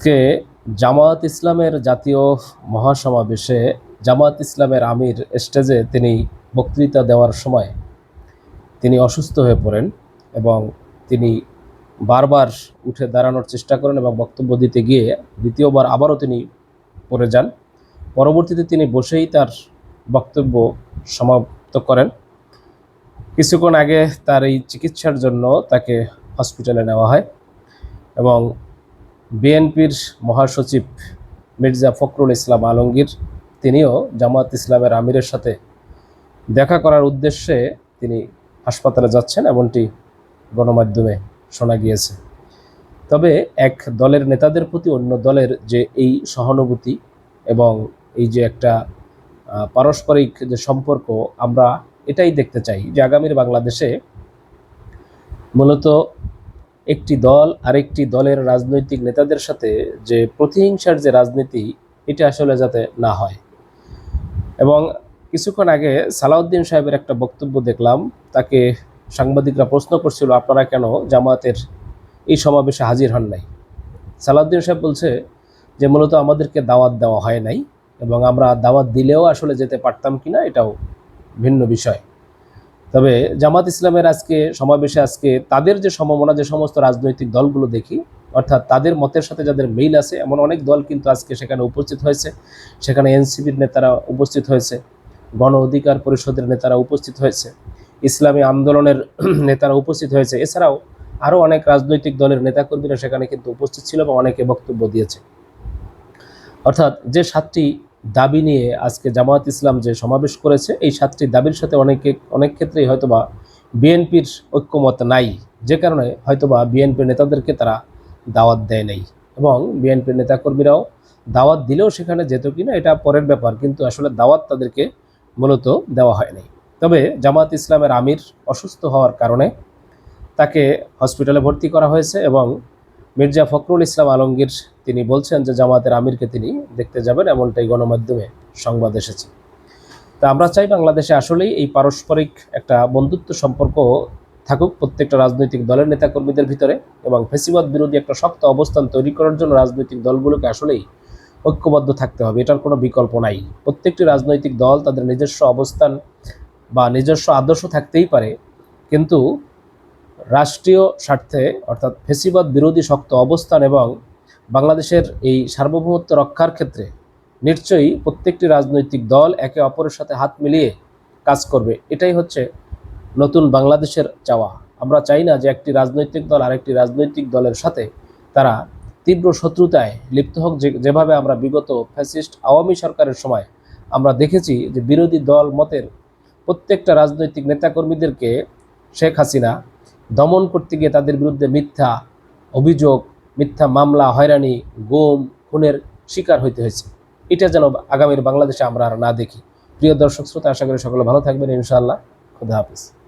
আজকে জামায়াত ইসলামের জাতীয় মহাসমাবেশে জামায়াত ইসলামের আমির স্টেজে তিনি বক্তৃতা দেওয়ার সময় তিনি অসুস্থ হয়ে পড়েন এবং তিনি বারবার উঠে দাঁড়ানোর চেষ্টা করেন এবং বক্তব্য দিতে গিয়ে দ্বিতীয়বার আবারও তিনি পড়ে যান। পরবর্তীতে তিনি বসেই তার বক্তব্য সমাপ্ত করেন। কিছুক্ষণ আগে তার এই চিকিৎসার জন্য তাকে হসপিটালে নেওয়া হয় এবং বিএনপির মহাসচিব মির্জা ফখরুল ইসলাম আলমগীর, তিনিও জামাত ইসলামের আমিরের সাথে দেখা করার উদ্দেশ্যে তিনি হাসপাতালে যাচ্ছেন, এমনটি গণমাধ্যমে শোনা গিয়েছে। তবে এক দলের নেতাদের প্রতি অন্য দলের যে এই সহানুভূতি এবং এই যে একটা পারস্পরিক যে সম্পর্ক, আমরা এটাই দেখতে চাই যে আগামীর বাংলাদেশে মূলত একটি দল আরেকটি দলের রাজনৈতিক নেতাদের সাথে যে প্রতিহিংসার যে রাজনীতি, এটা আসলে যাতে না হয়। এবং কিছুক্ষণ আগে সালাউদ্দিন সাহেবের একটা বক্তব্য দেখলাম, তাকে সাংবাদিকরা প্রশ্ন করছিল, আপনারা কেন জামায়াতের এই সমাবেশে হাজির হন নাই? সালাউদ্দিন সাহেব বলছে যে, মূলত আমাদেরকে দাওয়াত দেওয়া হয় নাই এবং আমরা দাওয়াত দিলেও আসলে যেতে পারতাম কিনা এটাও ভিন্ন বিষয়। তবে জামাত ইসলামের আজকে সমাবেশে আজকে তাদের যে সম্ভাবনা, যে সমস্ত রাজনৈতিক দলগুলো দেখি, অর্থাৎ তাদের মতের সাথে যাদের মিল আছে, এমন অনেক দল কিন্তু আজকে সেখানে উপস্থিত হয়েছে। সেখানে এনসিপির নেতারা উপস্থিত হয়েছে, গণ অধিকার পরিষদের নেতারা উপস্থিত হয়েছে, ইসলামী আন্দোলনের নেতারা উপস্থিত হয়েছে। এছাড়াও আরও অনেক রাজনৈতিক দলের নেতাকর্মীরা সেখানে কিন্তু উপস্থিত ছিল বা অনেকে বক্তব্য দিয়েছে। অর্থাৎ যে সাতটি দাবি নিয়ে আজকে জামায়াত ইসলাম যে সমাবেশ করেছে, এই সাতটি দাবির সাথে অনেকে, অনেক ক্ষেত্রেই হয়তোবা বিএনপির ঐক্যমত নাই। যে কারণে হয়তোবা বিএনপির নেতাদেরকে তারা দাওয়াত দেয় নাই। এবং বিএনপির নেতাকর্মীরাও দাওয়াত দিলেও সেখানে যেত কিনা, এটা পরের ব্যাপার, কিন্তু আসলে দাওয়াত তাদেরকে মূলত দেওয়া হয় নাই। তবে জামায়াত ইসলামের আমির অসুস্থ হওয়ার কারণে তাকে হসপিটালে ভর্তি করা হয়েছে এবং মির্জা ফখরুল ইসলাম আলমগীর তিনি বলছেন যে জামাতের আমিরকে তিনি দেখতে যাবেন, এমনটাই গণমাধ্যমে সংবাদ এসেছে। তা আমরা চাই বাংলাদেশে আসলেই এই পারস্পরিক একটা বন্ধুত্ব সম্পর্ক থাকুক প্রত্যেকটা রাজনৈতিক দলের নেতাকর্মীদের ভিতরে এবং ফেসিবাদ বিরোধী একটা শক্ত অবস্থান তৈরি করার জন্য রাজনৈতিক দলগুলোকে আসলেই ঐক্যবদ্ধ থাকতে হবে, এটার কোনো বিকল্প নাই। প্রত্যেকটি রাজনৈতিক দল তাদের নিজস্ব অবস্থান বা নিজস্ব আদর্শ থাকতেই পারে, কিন্তু রাষ্ট্রীয় স্বার্থে, অর্থাৎ ফেসিবাদ বিরোধী শক্ত অবস্থান এবং বাংলাদেশের এই সার্বভৌমত্ব রক্ষার ক্ষেত্রে নিশ্চয়ই প্রত্যেকটি রাজনৈতিক দল একে অপরের সাথে হাত মিলিয়ে কাজ করবে। এটাই হচ্ছে নতুন বাংলাদেশের চাওয়া। আমরা চাই না যে একটি রাজনৈতিক দল আরেকটি রাজনৈতিক দলের সাথে তারা তীব্র শত্রুতায় লিপ্ত হোক। যেভাবে আমরা বিগত ফ্যাসিস্ট আওয়ামী সরকারের সময় আমরা দেখেছি যে বিরোধী দল মতের প্রত্যেকটা রাজনৈতিক নেতাকর্মীদেরকে শেখ হাসিনা দমন করতে গিয়ে তাদের বিরুদ্ধে মিথ্যা অভিযোগ, মিথ্যা মামলা, হয়রানি, গোম, খুনের শিকার হইতে হয়েছে। এটা যেন আগামীর বাংলাদেশে আমরা আর না দেখি। প্রিয় দর্শক, শ্রোতা, আশা করি সকলে ভালো থাকবেন। ইনশাআল্লাহ, খুদা হাফিজ।